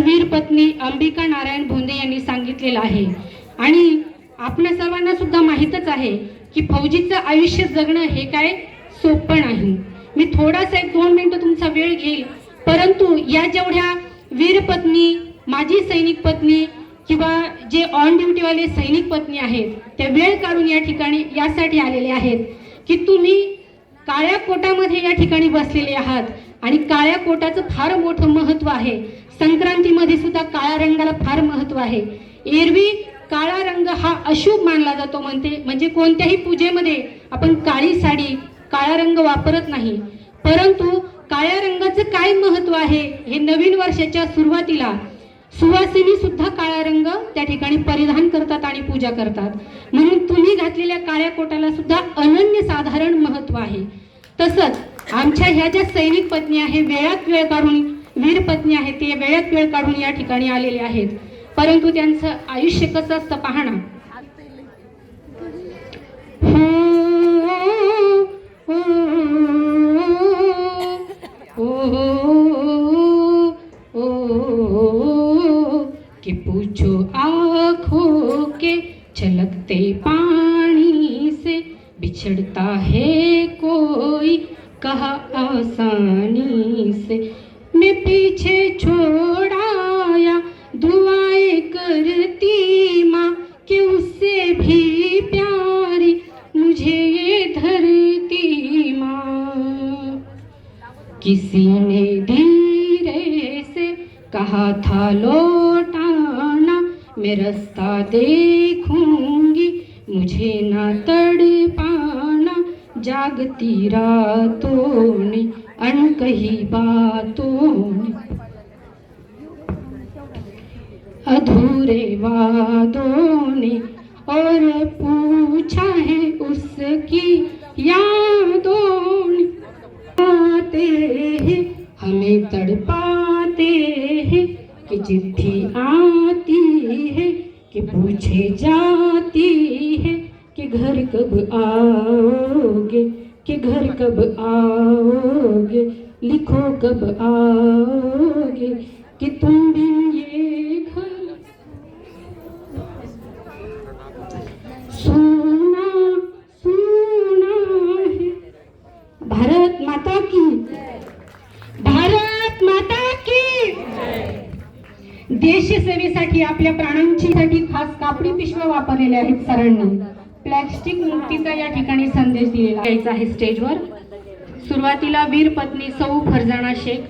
वीर पत्नी अंबिका नारायण भोंदे यांनी सांगितलेलं आहे. आणि आपल्या सर्वांना सुद्धा माहीतच आहे की फौजीचं आयुष्य जगणं हे काय सोपं नाही. मी थोडासा एक दोन मिनटं तुमचा वेळ घेईल परंतु या जेवढ्या वीर पत्नी माजी सैनिक पत्नी किंवा जे ऑन ड्युटीवाले सैनिक पत्नी आहेत त्या वेळ काढून या ठिकाणी यासाठी आलेले आहेत की तुम्ही काळ्या कोटामध्ये या ठिकाणी बसलेले आहात. आणि काळ्या कोटाचं फार मोठं महत्त्व आहे. संक्रांतीमध्ये सुद्धा काळ्या रंगाला फार महत्त्व आहे. एरवी काळा रंग हा अशुभ मानला जातो म्हणते म्हणजे कोणत्याही पूजेमध्ये आपण काळी साडी काळा रंग वापरत नाही. परंतु काळ्या रंगाचं काय महत्त्व आहे हे नवीन वर्षाच्या सुरुवातीला सुवासिनी सुद्धा काळा रंग त्या ठिकाणी परिधान करतात आणि पूजा करतात. म्हणून तुम्ही घातलेल्या काळ्या कोटाला सुद्धा अनन्य साधारण महत्त्व आहे. तसंच आमच्या ह्या ज्या सैनिक पत्नी आहे वेळात वेळ काढून वीर पत्नी आहेत ते वेळात वेळ काढून या ठिकाणी आलेले आहेत. परंतु त्यांचं आयुष्य कसं असतं पाहणं? हो, हो, हो, कि पूछो आँखों के छलकते पानी से बिछड़ता है कोई कहा आसानी से। मैं पीछे छोड़ाया दुआएं करती माँ कि उससे भी प्यारी मुझे ये धरती माँ। किसी ने धीरे से कहा था लौटाना मैं रास्ता देखूंगी मुझे ना तर जागती रातों ने अनकही बातों ने अधूरे वादों ने और पूछा है उसकी यादों ने आते हैं, हमें तड़पाते हैं कि चिट्ठी आती है, कि पूछे जाती है। कि घर कब आओगे? कि घर कब आओगे? लिखो कब आओगे? कि तुम बिन ये घर सुना सुना है। भारत माता की। भारत माता की। देश सेवेसाठी आपल्या प्राणांची साठी खास कापडी पिशव्या वापरलेल्या आहेत सरांनी. प्लॅस्टिक मुक्तीचा या ठिकाणी संदेश दिलेला द्यायचा आहे स्टेजवर. सुरुवातीला वीर पत्नी सौ फरजाना शेख